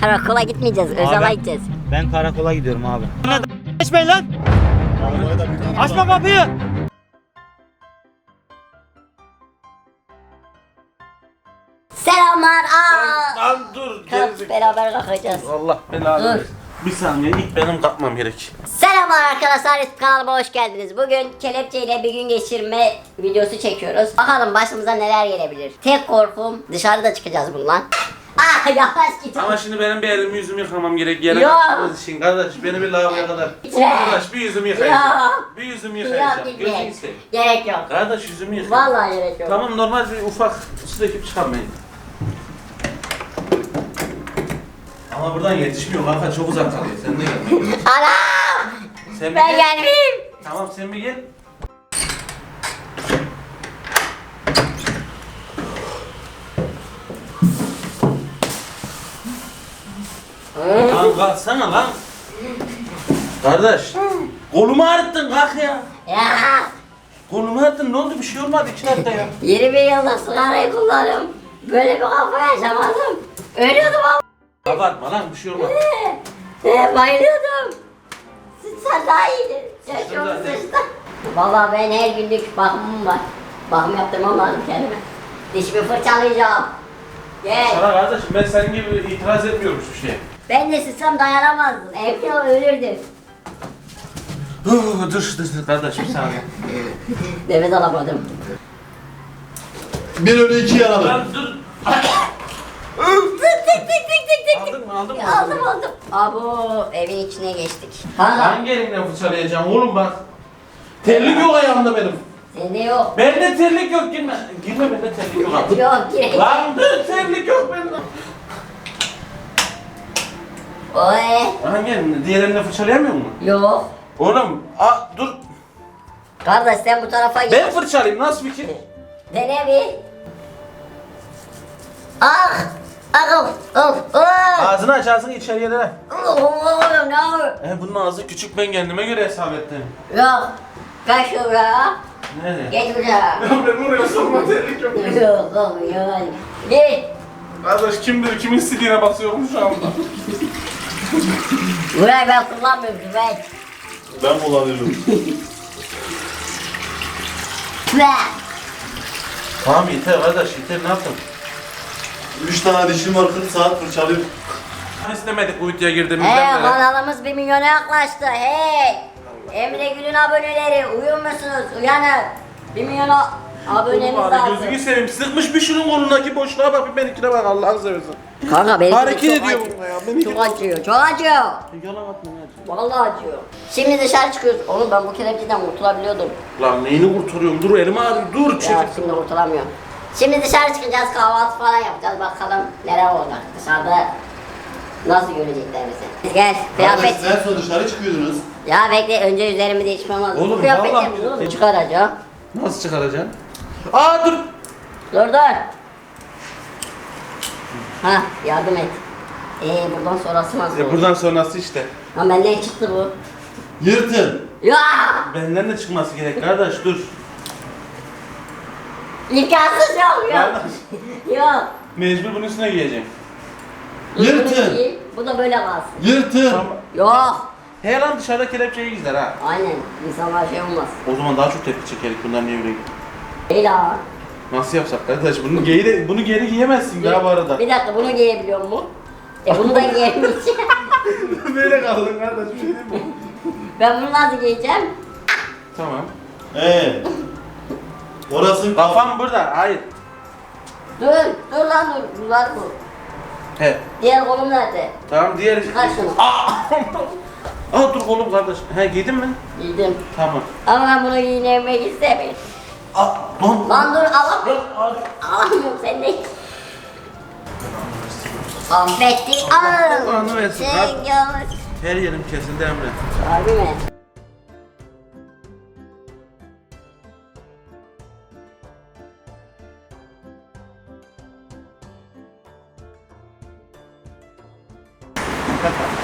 Karakola gitmeyeceğiz. Özal'a gideceğiz. Ben karakola gidiyorum abi. Geçmeyin lan. Açma kapıyı. Selamlar. Aa. Lan dur. Kalk beraber kalkacağız. Allah belanı Dur. versin. Bir saniye ilk benim kalkmam gerek. Selamlar arkadaşlar YouTube kanalıma hoş geldiniz. Bugün kelepçeyle bir gün geçirme videosu çekiyoruz. Bakalım başımıza neler gelebilir. Tek korkum dışarıda çıkacağız bundan. Ah yavaş git. Ama şimdi benim bir elimi yüzümü yıkamam gerek. Yere Ya. kalktığımız için kardeş beni bir lavaboya kadar. Gitme. Kardeş bir yüzümü yıkayacağım. Ya. Bir yüzümü Yok yıkayacağım. Gözünü gitme. seveyim. Gerek yok. Kardeş yüzümü yıkayacağım. Vallahi gerek yok. Tamam normal bir ufak su döküp çıkarmayın. Ama buradan yetişmiyor kanka çok uzak kalıyor. Sen de gel. Anam! Sen bir Ben gel. Tamam sen bir gel. Lan kalksana lan. Kardeş. Kolumu ağrıttın kalk ya. Ya! Kolumu ağrıttın ne oldu bir şey olmadı iki dakika ya. 21 yılda sigarayı kullanıyorum. Böyle bir kafa yaşamadım. Ölüyordum ama. Abartma lan bir şey olmadı. Ee, bayılıyordum. Sen daha iyiydin. Sen çok zaten. sıçtın. Valla ben her günlük bakımım var. Bakım yaptırmam lazım kendime. Dişimi fırçalayacağım. Gel. Sana kardeşim ben senin gibi itiraz etmiyorum hiçbir şeye. Ben de sıçsam dayanamazdım. Evde ölürdüm. Dur dur dur kardeş bir saniye. Nefes alamadım. Bir ölü iki yaralı. Lan dur. Tık tık tık tık tık tık. Aldın mı aldın mı? Aldım aldım. Abo evin içine geçtik. Ha, Hangi elimle fırçalayacağım oğlum bak. Terlik yok ayağımda benim. sende yok. Bende terlik yok girme. Girme bende terlik yok abi. Yok gerek. Lan dur terlik yok bende. Oy. Hangi elimle? Diğer fırçalayamıyor musun? Yok. Oğlum a, dur. Kardeş sen bu tarafa git. Ben fırçalayayım nasıl fikir? Dene bir. Ah! Ah! Of! Of! Oh! Ağzını aç ağzını içeriye de. Oh! Ne olur? E bunun ağzı küçük ben kendime göre hesap ettim. Yok. Kaç şuraya. Nereye? Geç buraya. ben oraya sorma terlik yok. Yok yok yok. Git. Kardeş kim bilir kimin istediğine basıyorum şu anda. Burayı ben kullanmıyorum ben. Ben kullanıyorum. Ve. Tamam yeter kardeş yeter ne yaptın? Üç tane dişim var 40 saat fırçalıyorum. İstemedik bu videoya girdiğimizden Hey beri. kanalımız bir milyona yaklaştı. Hey. Emre Gül'ün aboneleri uyuyor musunuz? Uyanın. Bir milyona abonemiz lazım. gözünü seveyim. Sıkmış bir şunun kolundaki boşluğa bak bir benimkine bak Allah'ını seversen. Kanka benim Hareket çok ediyor acıyor. bununla ya. Benimki Çok acıyor, çok acıyor. Yalan atma ya. Vallahi acıyor. Şimdi dışarı çıkıyoruz. Oğlum ben bu kelepçeden kurtulabiliyordum. Lan neyini kurtarıyorum? Dur elim ağrıyor. Dur Ya çevir. şimdi kurtulamıyorum. Şimdi dışarı çıkacağız, kahvaltı falan yapacağız. Bakalım neler olacak dışarıda. Nasıl görecekler bizi. Gel, kıyafet. Siz en son dışarı çıkıyordunuz. Ya bekle, önce üzerimi değişmem lazım. Oğlum, kıyafet vallahi- yapıyoruz oğlum. Çıkaracağım. Nasıl çıkaracaksın? Aa dur. Dur dur. Ha, yardım et. Ee, buradan sonrası nasıl E olur? buradan sonrası işte. Lan benden çıktı bu. Yırtın. Ya! Benden de çıkması gerek kardeş dur. İmkansız yok yok. Kardeş. yok. Mecbur bunun üstüne giyeceğim. Yırtın. Bu da böyle kalsın. Yırtın. Tamam. Yok. He lan dışarıda kelepçeyi gizler ha. Aynen. İnsanlar şey olmaz. O zaman daha çok tepki çekerik bundan niye buraya Değil ha. Nasıl yapsak kardeş? Bunu geri, de, bunu geri giyemezsin daha bu arada. Bir dakika bunu giyebiliyor mu? E bunu da giyemeyeceğim. Böyle kaldın kardeş bir şey değil mi? ben bunu nasıl giyeceğim? Tamam. Ee. Orası Kafam burada. Hayır. Dur, dur lan dur. Bunlar bu. He. Diğer kolum nerede? Tamam diğer... Çıkar şunu. Aa! Aa dur oğlum kardeş. He giydin mi? Giydim. Tamam. Ama ben bunu giyinmek istemiyorum. Aa lan. Lan dur alamıyorum. Alamıyorum sen de. Affetti al. Allah'ını versin. Sen gör. Her yerim kesildi Emre. Harbi mi?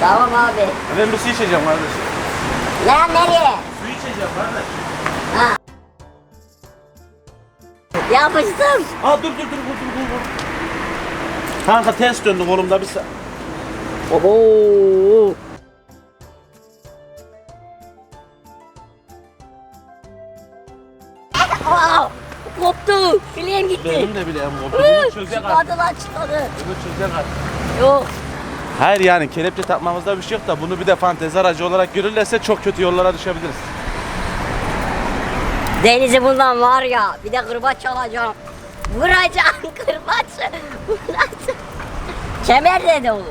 Tamam abi. Ben bir su içeceğim kardeş. Lan nereye? Su içeceğim kardeş. Yapıştım. Aa dur dur dur dur dur dur. Kanka ters döndü kolumda bir sa- Oho. Aa, koptu. Bileğim gitti. Benim de bileğim koptu. Bunu çözecek artık. Çıtladı lan çıtladı. Bunu çözecek artık. Yok. Hayır yani kelepçe takmamızda bir şey yok da bunu bir de fantezi aracı olarak görürlerse çok kötü yollara düşebiliriz. Deniz'i bundan var ya bir de kırbaç çalacağım. Vuracağım kırbaç. Vuracağım. Kemerle de olur.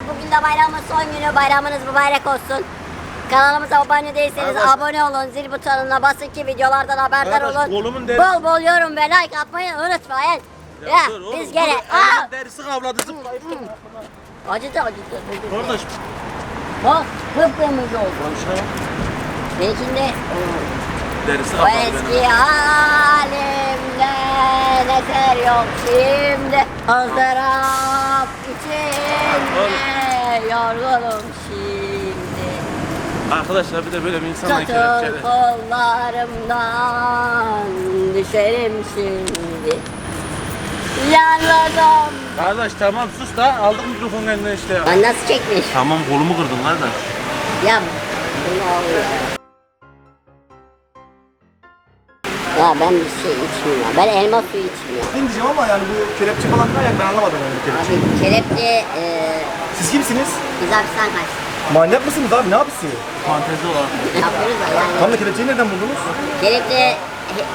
Bugün de bayramın son günü. Bayramınız mübarek olsun. Kanalımıza abone değilseniz Arkadaş- abone olun. Zil butonuna basın ki videolardan haberdar Arkadaş, olun. kolumun Bol bol yorum ve like atmayı unutmayın. Ya, biz gene... Aa! Derisi kavladı zıplayıp. Acıdı acıdı. Kardeş. Bak kıpkırmızı oldu. Benimkinde... Derisi O kavladı eski halimde eser yok şimdi. Izdırap içinde yorgunum şimdi. Arkadaşlar bir de böyle bir insanla Tutun kelepçeyle. kollarımdan düşerim şimdi. Yanladım Kardeş tamam sus da aldık mikrofonun eline işte ya. Lan nasıl çekmiş? Tamam kolumu kırdın kardeş. Ya bunu. Ya ben bir şey içmiyorum. Ben elma suyu içmiyorum. Ben diyeceğim ama yani bu kelepçe falan ne ayak ben anlamadım yani kelepçe. Abi kelepçe e, Siz kimsiniz? biz hapisten kaçtık. Manyak mısınız abi ne yapısı? Fantezi olarak. Yapıyoruz da yani. Tam da kelepçeyi nereden buldunuz? Kelepçe he-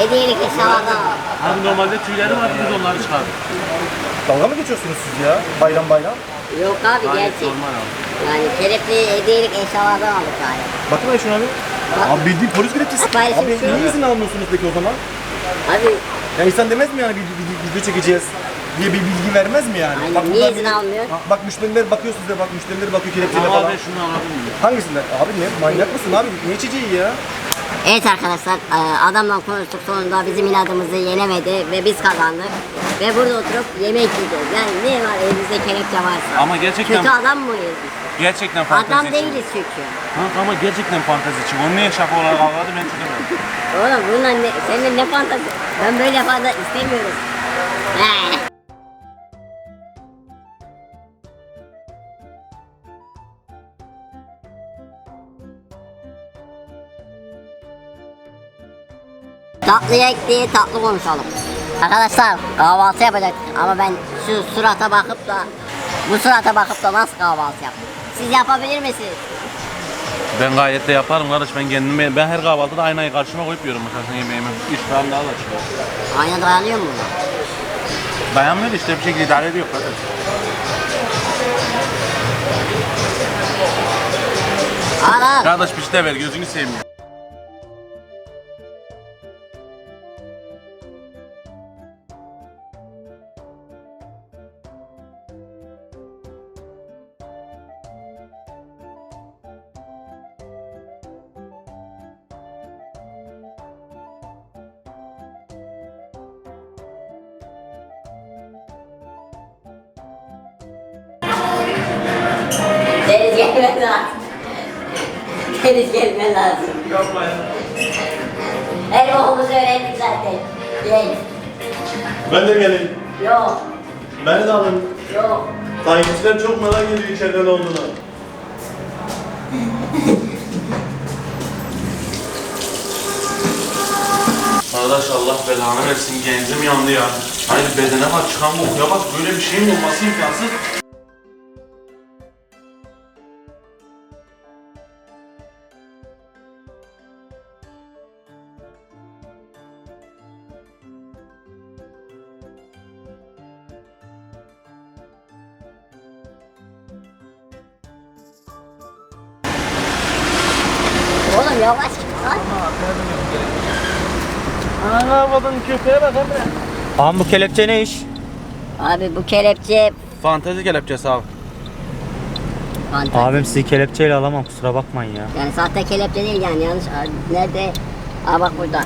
hediyelik eşyalardan aldık. Abi normalde tüyleri var biz onları çıkardık. Dalga mı geçiyorsunuz siz ya? Bayram bayram. Yok abi Gayet gerçek. normal abi. Yani kelepçe hediyelik eşyalardan aldık galiba. Bakın ben şuna bir. Bak. Abi bildiğin polis. Paylaşım Abi şey niye izin almıyorsunuz peki o zaman? Abi Ya insan demez mi yani bir video, video çekeceğiz diye bir bilgi vermez mi yani? Aynen, Bak niye buradan izin bir- almıyor? Bak, bak müşteriler bakıyor size bak müşteriler bakıyor kelepçeyle Ama falan. ben şunu alabilir miyim? Hangisinden? Abi ne manyak mısın abi? Ne içeceği ya? Evet arkadaşlar e, adamla konuştuk sonunda bizim inadımızı yenemedi ve biz kazandık. Ve burada oturup yemek yiyeceğiz. Yani ne var elimizde kelepçe varsa. Ama gerçekten Kötü adam mıyız biz? gerçekten fantezi Adam değiliz çünkü. Ha, ama gerçekten fantezi için. Onu niye şaka olarak algıladı ben çözemedim. Oğlum bununla ne, senin ne fantezi? Ben böyle fazla istemiyorum. He. Tatlı yek diye tatlı konuşalım. Arkadaşlar kahvaltı yapacak ama ben şu surata bakıp da bu surata bakıp da nasıl kahvaltı yapayım? Siz yapabilir misiniz? Ben gayet de yaparım kardeş. Ben kendimi, ben her kahvaltıda aynayı karşıma koyup yiyorum mesela yemeğimi. İştahım daha da çıkıyor. Ayna dayanıyor mu? Dayanmıyor da işte bir şekilde idare ediyor kardeş. Al. Kardeş bir şey de ver gözünü seveyim gelmen lazım. Deniz gelmen lazım. Yapma ya. Her okulumuzu öğrendik zaten. Gel. Ben de geleyim. Yok. Beni de alın. Yok. Takipçiler çok merak ediyor içeride ne olduğunu. Kardeş Allah belanı versin genzim yandı ya. Hayır bedene bak çıkan kokuya bak böyle bir şeyin olması imkansız. Yavaş git lan. Anlamadın köpeğe bak Emre. Abi bu kelepçe ne iş? Abi bu kelepçe Fantezi kelepçesi abi. fantastik. Abim sizi kelepçeyle alamam kusura bakmayın ya. Yani sahte kelepçe değil yani yanlış. Nerede? Aa bak burada.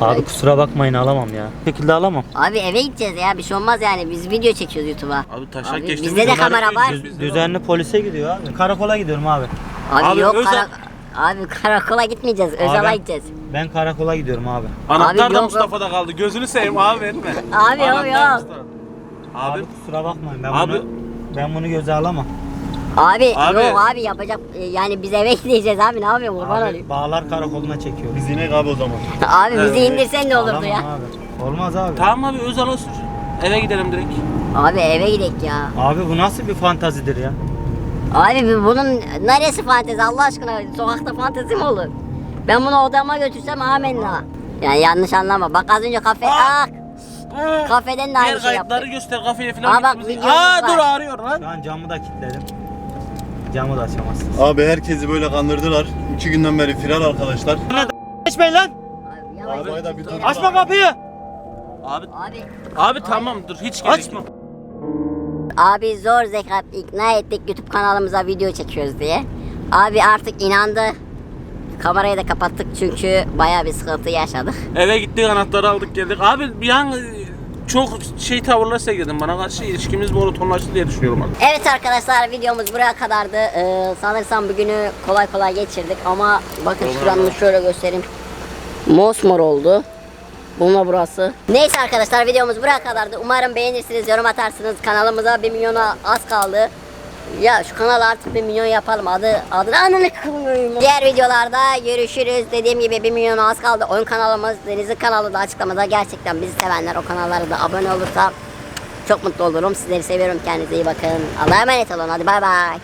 Abi kusura bakmayın alamam ya. Bu şekilde alamam. Abi eve gideceğiz ya bir şey olmaz yani biz video çekiyoruz YouTube'a. Abi taşak Abi, geçti. bizde de kamera var. Düz- düzenli polise gidiyor abi. Karakola gidiyorum abi. Abi, Abi yok özel- kara... Abi karakola gitmeyeceğiz Özal'a gideceğiz. Ben karakola gidiyorum abi. Anahtar da yok, Mustafa'da kaldı. Gözünü seveyim abi verme. Abi yok Anahtar yok. Mustafa. Abi Abi kusura bakmayın ben Abi- bunu ben bunu göze alamam. Abi, Abi. yok abi yapacak e, yani biz eve gideceğiz abi ne yapıyorsun kurban olayım. Abi bağlar karakoluna çekiyor. Biz inek abi o zaman. Abi bizi Evet. indirsen ne olurdu Alamam ya. Abi. Olmaz abi. tamam abi Özal'a sür. Eve gidelim direkt. Abi eve gidek ya. Abi bu nasıl bir fantazidir ya? Abi bu- bunun neresi fantezi Allah aşkına sokakta fantezi mi olur? Ben bunu odama götürsem amenna. Yani yanlış anlama. Bak az önce kafe... Aa! Ah! Kafeden de aynı Diğer şey kayıtları yaptık. göster kafeye Aa, falan bak, gittiğimizi- videomuz Aa var. dur ağrıyor lan. Şu an camı da kilitledim. Camı da açamazsınız. Abi herkesi böyle kandırdılar. İki günden beri firar arkadaşlar. Geçmeyin lan! Abi, yavaş. Dur. Açma kapıyı! Abi Abi, abi tamam dur hiç gerek Açma. yok. Abi zor zekat ikna ettik YouTube kanalımıza video çekiyoruz diye. Abi artık inandı. Kamerayı da kapattık çünkü baya bir sıkıntı yaşadık. Eve gittik anahtarı aldık geldik. Abi bir an e, çok şey tavırlar sergiledin bana karşı ilişkimiz monotonlaştı diye düşünüyorum abi. Evet arkadaşlar videomuz buraya kadardı. Ee, sanırsam bugünü kolay kolay geçirdik ama bakın şuranı şöyle göstereyim. Mosmor oldu. Bununla burası. Neyse arkadaşlar videomuz buraya kadardı. Umarım beğenirsiniz, yorum atarsınız. Kanalımıza 1 milyona az kaldı. Ya şu kanalı artık 1 milyon yapalım. Adı adını anını kılmıyorum. Diğer videolarda görüşürüz. Dediğim gibi 1 milyona az kaldı. Oyun kanalımız Deniz'in kanalı da açıklamada. Gerçekten bizi sevenler o kanallara da abone olursa çok mutlu olurum. Sizleri seviyorum. Kendinize iyi bakın. Allah'a emanet olun. Hadi bay bay.